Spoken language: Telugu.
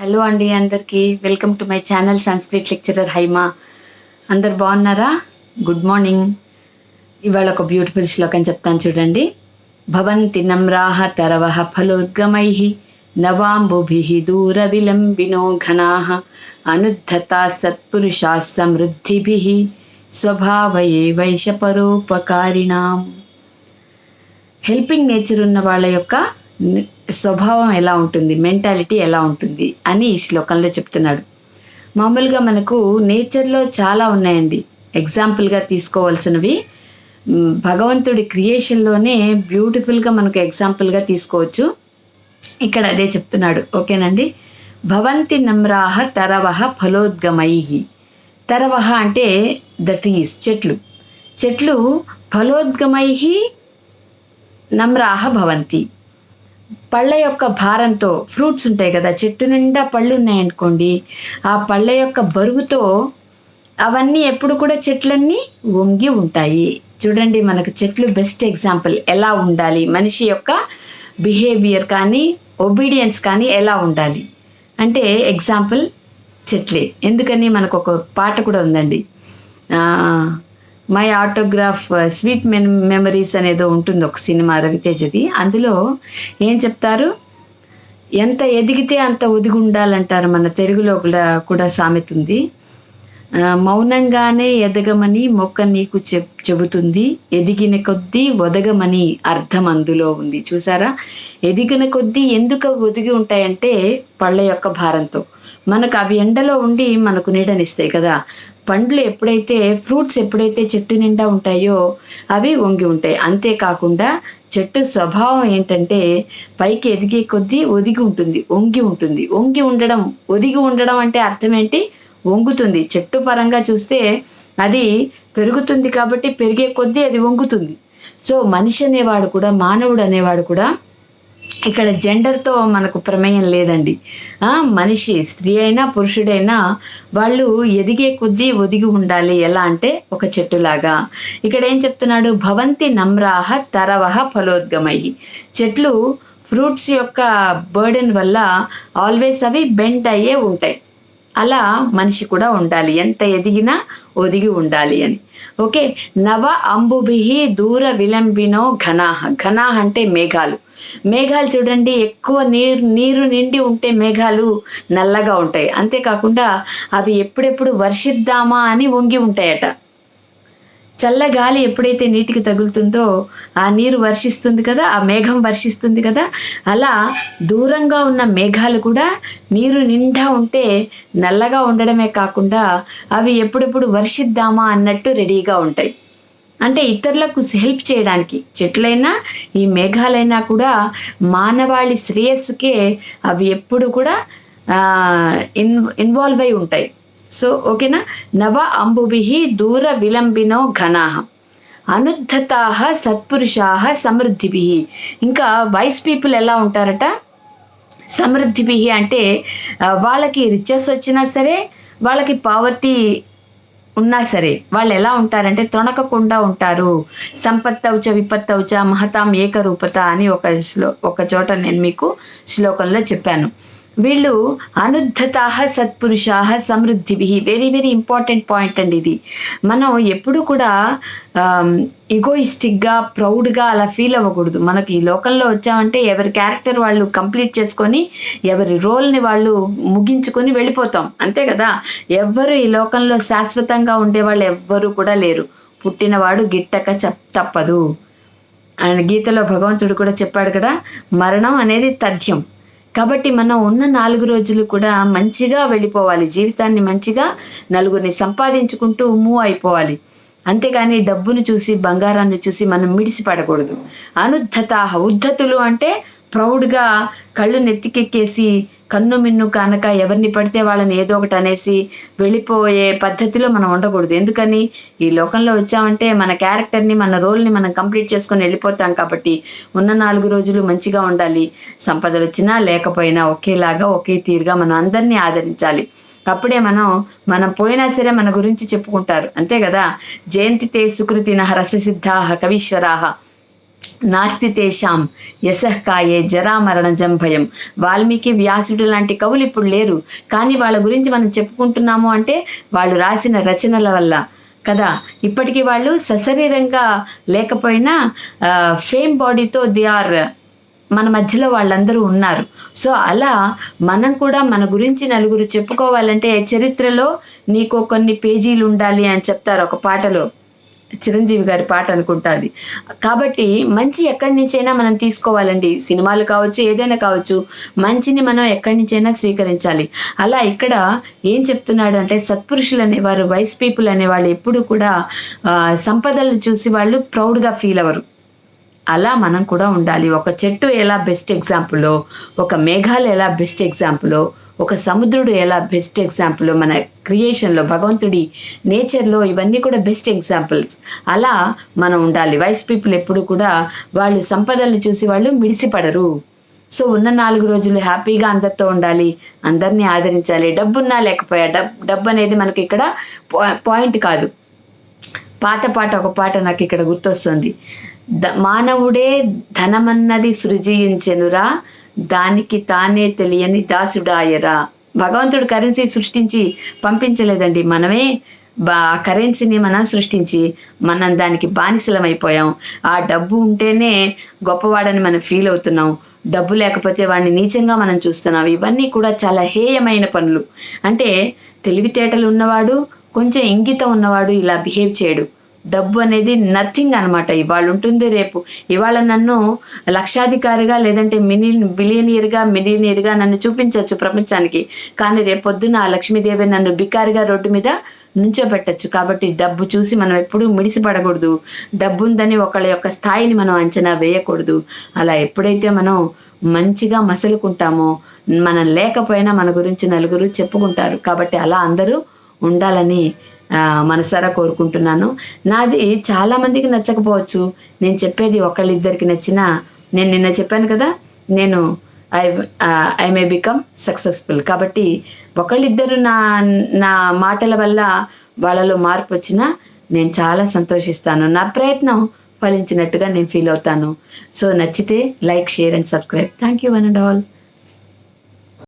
హలో అండి అందరికీ. Welcome to my channel Sanskrit lecturer Haima. అందరు బాగున్నారా? Good morning. ఇవాళ ఒక బ్యూటిఫుల్ శ్లోకం చెప్తాను చూడండి. భవంతి నమ్రాహ తరవహ ఫలోద్గమై నవాంబుభి దూర విలంబినో ఘనా అనుద్ధతా సత్పురుషా సమృద్ధిభి స్వభావయే వైశపరోపకారిణాం. హెల్పింగ్ నేచర్ ఉన్న వాళ్ళ యొక్క స్వభావం ఎలా ఉంటుంది మెంటాలిటీ ఎలా ఉంటుంది అని ఈ శ్లోకంలో చెప్తున్నాడు. మామూలుగా మనకు నేచర్లో చాలా ఉన్నాయండి. ఎగ్జాంపుల్గా తీసుకోవాల్సినవి భగవంతుడి క్రియేషన్లోనే బ్యూటిఫుల్గా మనకు ఎగ్జాంపుల్గా తీసుకోవచ్చు. ఇక్కడ అదే చెప్తున్నాడు ఓకేనండి? భవంతి నమ్రాహ తరవహ ఫలోద్గమై తరవహ అంటే ద ట్రీస్ చెట్లు. చెట్లు ఫలోద్గమై నమ్రాహ భవంతి. పళ్ళ యొక్క భారంతో ఫ్రూట్స్ ఉంటాయి కదా చెట్టు నిండా పళ్ళు ఉన్నాయనుకోండి ఆ పళ్ళ యొక్క బరువుతో అవన్నీ ఎప్పుడు కూడా చెట్లన్నీ వంగి ఉంటాయి. చూడండి మనకు చెట్లు బెస్ట్ ఎగ్జాంపుల్ ఎలా ఉండాలి? మనిషి యొక్క బిహేవియర్ కానీ ఒబీడియన్స్ కానీ ఎలా ఉండాలి? అంటే ఎగ్జాంపుల్ చెట్లే. ఎందుకని? మనకు ఒక పాట కూడా ఉందండి. My autograph sweet men memories అనేదో ఉంటుంది ఒక సినిమా రవితేజది. అందులో ఏం చెప్తారు? ఎంత ఎదిగితే అంత ఒదిగి ఉండాలంటారు మన తెలుగులో కూడా కూడా సామెత ఉంది. మౌనంగానే ఎదగమని మొక్క నీకు చెప్ చెబుతుంది. ఎదిగిన కొద్దీ ఒదగమని అర్థం అందులో ఉంది. చూసారా? ఎదిగిన కొద్దీ ఎందుకు ఒదిగి ఉంటాయంటే పళ్ళ యొక్క భారంతో. మనకు అవి ఎండలో ఉండి మనకు నీడనిస్తాయి కదా. పండ్లు ఎప్పుడైతే ఫ్రూట్స్ ఎప్పుడైతే చెట్టు నిండా ఉంటాయో అవి వంగి ఉంటాయి. అంతేకాకుండా చెట్టు స్వభావం ఏంటంటే పైకి ఎదిగే కొద్దీ ఒదిగి ఉంటుంది వంగి ఉంటుంది. వంగి ఉండడం ఒదిగి ఉండడం అంటే అర్థం ఏంటి? వంగుతుంది. చెట్టు పరంగా చూస్తే అది పెరుగుతుంది కాబట్టి పెరిగే కొద్దీ అది వంగుతుంది. సో మనిషి అనేవాడు కూడా మానవుడు అనేవాడు కూడా ఇక్కడ జెండర్తో మనకు ప్రమేయం లేదండి. ఆ, మనిషి స్త్రీ అయినా పురుషుడైనా వాళ్ళు ఎదిగే కొద్దీ ఒదిగి ఉండాలి. ఎలా అంటే ఒక చెట్టులాగా. ఇక్కడ ఏం చెప్తున్నాడు? భవంతి నమ్రాహ తరవహ ఫలోద్గమై. చెట్లు ఫ్రూట్స్ యొక్క బర్డెన్ వల్ల ఆల్వేస్ అవి బెంట్ అయ్యే ఉంటాయి. అలా మనిషి కూడా ఉండాలి. ఎంత ఎదిగినా ఒదిగి ఉండాలి అని. ఓకే? నవ అంబుభిహి దూర విలంబినో ఘనాహ ఘనాహ అంటే మేఘాలు. మేఘాలు చూడండి ఎక్కువ నీరు నీరు నిండి ఉంటే మేఘాలు నల్లగా ఉంటాయి. అంతేకాకుండా అవి ఎప్పుడెప్పుడు వర్షిద్దామా అని వంగి ఉంటాయట. చల్ల గాలి ఎప్పుడైతే నీటికి తగులుతుందో ఆ నీరు వర్షిస్తుంది కదా ఆ మేఘం వర్షిస్తుంది కదా అలా దూరంగా ఉన్న మేఘాలు కూడా నీరు నిండా ఉంటే నల్లగా ఉండడమే కాకుండా అవి ఎప్పుడెప్పుడు వర్షిద్దామా అన్నట్టు రెడీగా ఉంటాయి. అంటే ఇతరులకు హెల్ప్ చేయడానికి చెట్లైనా ఈ మేఘాలైనా కూడా మానవాళి శ్రేయస్సుకే అవి ఎప్పుడు కూడా ఇన్ ఇన్వాల్వ్ అయి ఉంటాయి. సో ఓకేనా? నవ అంబుభి దూర విలంబినో ఘనాహ అనుద్ధతా సత్పురుషా సమృద్ధిభి. ఇంకా వైస్ పీపుల్ ఎలా ఉంటారట? సమృద్ధిభి అంటే వాళ్ళకి రిచెస్ వచ్చినా సరే వాళ్ళకి పావర్టీ ఉన్నా సరే వాళ్ళు ఎలా ఉంటారంటే తొణకకుండా ఉంటారు. సంపత్తవుచ విపత్తౌచ మహతాం ఏకరూపత అని ఒక శ్లో ఒక చోట నేను మీకు శ్లోకంలో చెప్పాను. వీళ్ళు అనుద్ధత సత్పురుషా సమృద్ధి వెరీ వెరీ ఇంపార్టెంట్ పాయింట్ అండి ఇది. మనం ఎప్పుడు కూడా ఇగోయిస్టిక్గా ప్రౌడ్గా అలా ఫీల్ అవ్వకూడదు. మనకి ఈ లోకంలో వచ్చామంటే ఎవరి క్యారెక్టర్ వాళ్ళు కంప్లీట్ చేసుకొని ఎవరి రోల్ని వాళ్ళు ముగించుకొని వెళ్ళిపోతాం. అంతే కదా? ఎవ్వరు ఈ లోకంలో శాశ్వతంగా ఉండే వాళ్ళు ఎవ్వరు కూడా లేరు. పుట్టినవాడు గిట్టక చప్ తప్పదు. ఆయన గీతలో భగవంతుడు కూడా చెప్పాడు కదా మరణం అనేది తథ్యం. కాబట్టి మనం ఉన్న నాలుగు రోజులు కూడా మంచిగా వెళ్ళిపోవాలి. జీవితాన్ని మంచిగా నలుగురిని సంపాదించుకుంటూ మూవ్ అయిపోవాలి. అంతేగాని డబ్బును చూసి బంగారాన్ని చూసి మనం మిడిసిపడకూడదు అనుద్ధత ఉద్ధతులు అంటే ప్రౌడ్గా కళ్ళు నెత్తికెక్కేసి కన్ను మిన్ను కనుక ఎవరిని పడితే వాళ్ళని ఏదో ఒకటి అనేసి వెళ్ళిపోయే పద్ధతిలో మనం ఉండకూడదు. ఎందుకని? ఈ లోకంలో వచ్చామంటే మన క్యారెక్టర్ని మన రోల్ని మనం కంప్లీట్ చేసుకొని వెళ్ళిపోతాం కాబట్టి ఉన్న నాలుగు రోజులు మంచిగా ఉండాలి. సంపదలు వచ్చినా లేకపోయినా ఒకేలాగా ఒకే తీరుగా మనం అందరినీ ఆదరించాలి. అప్పుడే మనం మనం పోయినా సరే మన గురించి చెప్పుకుంటారు. అంతే కదా? జయంతితే సుకృతిన రససిద్ధాహ కవీశ్వరాహ. నాస్తి తేషాం యశఃకాయే జరామరణజం భయం. వాల్మీకి వ్యాసుడు లాంటి కవులు ఇప్పుడు లేరు. కానీ వాళ్ళ గురించి మనం చెప్పుకుంటున్నాము అంటే వాళ్ళు రాసిన రచనల వల్ల. కదా? ఇప్పటికీ వాళ్ళు సశరీరంగా లేకపోయినా ఫేమ్ బాడీతో దే ఆర్ మన మధ్యలో వాళ్ళందరూ ఉన్నారు. సో అలా మనం కూడా మన గురించి నలుగురు చెప్పుకోవాలంటే చరిత్రలో నీకు కొన్ని పేజీలు ఉండాలి అని చెప్తారు ఒక పాటలో. చిరంజీవి గారి పాట అనుకుంటా అది కాబట్టి మంచి ఎక్కడి నుంచైనా మనం తీసుకోవాలండి. సినిమాలు కావచ్చు ఏదైనా కావచ్చు మంచిని మనం ఎక్కడి నుంచైనా స్వీకరించాలి. అలా ఇక్కడ ఏం చెప్తున్నాడు అంటే సత్పురుషులు అనేవారు వైస్ పీపుల్ అనేవాళ్ళు ఎప్పుడు కూడా సంపదలను చూసి వాళ్ళు ప్రౌడ్గా ఫీల్ అవ్వరు. అలా మనం కూడా ఉండాలి. ఒక చెట్టు ఎలా బెస్ట్ ఎగ్జాంపులో ఒక మేఘాలు ఎలా బెస్ట్ ఎగ్జాంపులో ఒక సముద్రుడు ఎలా బెస్ట్ ఎగ్జాంపుల్ మన క్రియేషన్లో భగవంతుడి నేచర్లో ఇవన్నీ కూడా బెస్ట్ ఎగ్జాంపుల్స్ అలా మనం ఉండాలి. వైస్ పీపుల్ ఎప్పుడు కూడా వాళ్ళు సంపదలను చూసి వాళ్ళు మిడిసిపడరు. సో ఉన్న నాలుగు రోజులు హ్యాపీగా అందరితో ఉండాలి. అందరినీ ఆదరించాలి. డబ్బున్నా లేకపోయా డబ్బు డబ్బు అనేది మనకి ఇక్కడ పాయింట్ కాదు. పాత పాట ఒక పాట నాకు ఇక్కడ గుర్తొస్తుంది. మానవుడే ధనమన్నది సృజించెనురా దానికి తానే తెలియని దాసుడాయరా. భగవంతుడు కరెన్సీ సృష్టించి పంపించలేదండి మనమే. బా కరెన్సీని మనం సృష్టించి మనం దానికి బానిసలం అయిపోయాం ఆ డబ్బు ఉంటేనే గొప్పవాడని మనం ఫీల్ అవుతున్నాం. డబ్బు లేకపోతే వాడిని నీచంగా మనం చూస్తున్నాం. ఇవన్నీ కూడా చాలా హేయమైన పనులు. అంటే తెలివితేటలు ఉన్నవాడు కొంచెం ఇంగితం ఉన్నవాడు ఇలా బిహేవ్ చేయడు. డబ్బు అనేది నథింగ్ అనమాట ఇవాళ ఉంటుంది రేపు. ఇవాళ నన్ను లక్షాధికారిగా లేదంటే మినీ బిలియనియర్గా మిలియనియర్గా నన్ను చూపించవచ్చు ప్రపంచానికి. కానీ రేపు పొద్దున్న ఆ లక్ష్మీదేవి నన్ను బికారిగా రోడ్డు మీద నుంచోబెట్టచ్చు. కాబట్టి డబ్బు చూసి మనం ఎప్పుడూ మిడిసిపడకూడదు. డబ్బు ఉందని ఒకళ్ళ యొక్క స్థాయిని మనం అంచనా వేయకూడదు. అలా ఎప్పుడైతే మనం మంచిగా మసలుకుంటామో మనం లేకపోయినా మన గురించి నలుగురు చెప్పుకుంటారు. కాబట్టి అలా అందరూ ఉండాలని మనసారా కోరుకుంటున్నాను. నాది చాలా మందికి నచ్చకపోవచ్చు. నేను చెప్పేది ఒకళ్ళిద్దరికి నచ్చినా నేను నిన్న చెప్పాను కదా నేను I I may become successful. కాబట్టి ఒకళ్ళిద్దరు నా నా మాటల వల్ల వాళ్ళలో మార్పు వచ్చినా నేను చాలా సంతోషిస్తాను. నా ప్రయత్నం ఫలించినట్టుగా నేను ఫీల్ అవుతాను. సో నచ్చితే like share and subscribe. Thank you one and all.